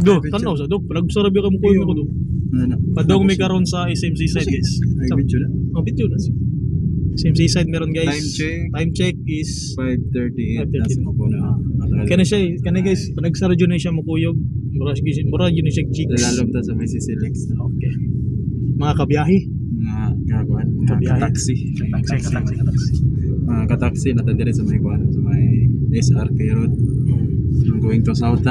Do, tanaw sa do. Panagsarap yung kamukuyo ko do. Ano na? Padong may karon sa SMC side guys. Ay, video na. Oh, video na siya. SMC side meron guys. Time check. Time check is 5.38. 5:38. Nasa mo po na. kana siya, kana guys, panagsara jud na siya mukuyog. Mura siya, mura jud na siya cheeks. Lalong ta sa may CCLX. Okay. Mga kabiyahe. Mga gagawan. Mga kataksi. Taxi, taxi, taxi. Mga kataksi na sa may kuwan. Sa may SRK Road. Hmm. I'm going to South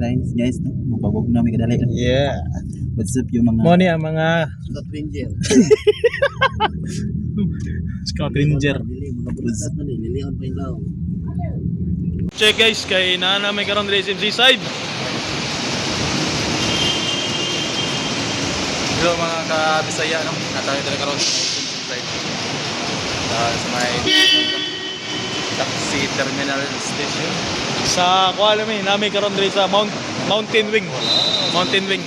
Rhines, guys, no? Mapabog na may kadali. Yeah. What's up yung mga... Mo ni ang mga Scott Ranger. Scout Ranger. Na. Check guys, kay naana may karon diri SMC side. Hello mga ka-Bisaya, no? Natayo talaga karon sa SMC side. Uh, sa may taxi terminal station. Sa kuala mi, nami karon diri sa Mount Mountain Wing. Mountain Wing.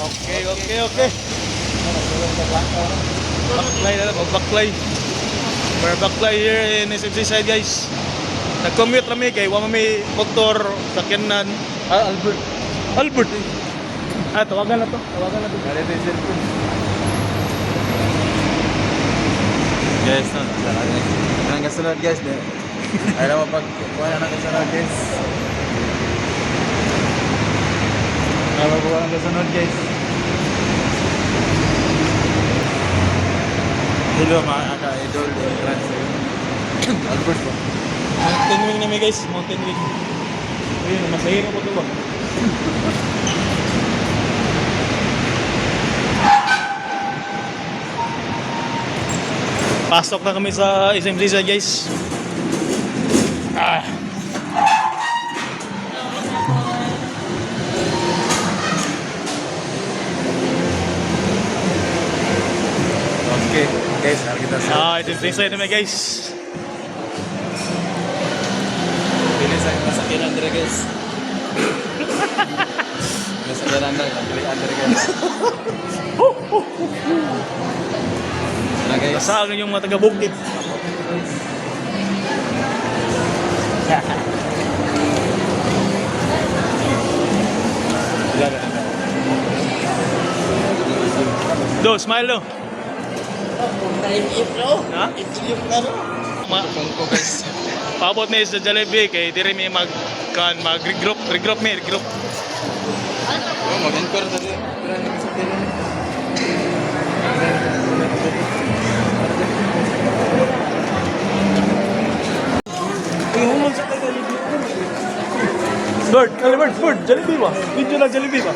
Okay, okay, okay. Baklay na lang, oh, baklay. We're baklay here in SMC side guys. Nag-commute kami kay wala may motor sa Kenan. Ah, Albert. Albert. Ah, tawagan na to. Tawagan na to. Galit yung Guys, no? Guys. Anong kasunod guys, ne? Alam mo pag kuha ng kasunod guys. Alam mo kuha ng kasunod guys. Hello mga ka-idol. Albert po. Mountain Wing na may guys, Mountain Wing. Ayun, masahiro ko to ba? Pasok na kami sa SMC sa guys. Ah. Okay, guys, harap kita sa... Ah, SMC side na guys. Bilis ang masakyan Andre guys. Masakyan Andre, Andre Andre guys. Guys. Kasagan yung mga taga-bukid. Do, smile do. Ha? Paabot na sa Jollibee kay dire mi mag kan mag regroup regroup mi regroup. Oh, mag-encore tadi. Pero ang masakyan Bird, kali bird, bird, Jollibee ba? Video lang Jollibee ba?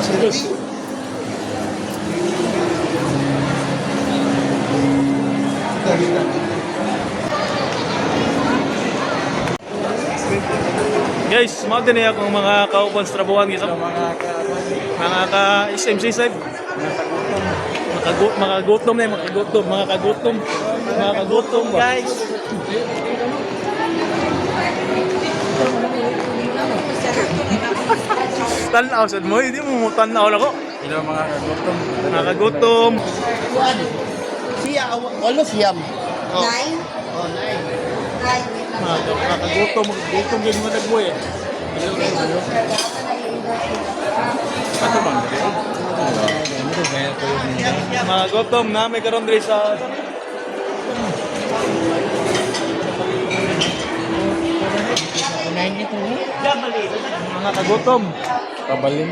Serius. Guys, mga din kung mga kaupan sa trabuhan guys. Mga ka... Mga ka SMC side. Mga gu- mga gutom na yung mga gutom, mga kagutom. Mga kagutom ba? Guys. Tanaw sad mo, hindi mo mo tanaw lang ko. Hello mga kagutom. Mga kagutom. Siya, walo siyam. Oh, Nine? Oh, nine. Nine. mga mga kagutom, mga kagutom din mo nagbuhay. Eh. Ano bang? Mga gutom na may karon diri sa Nine ito. mga kagutom. Kabalin.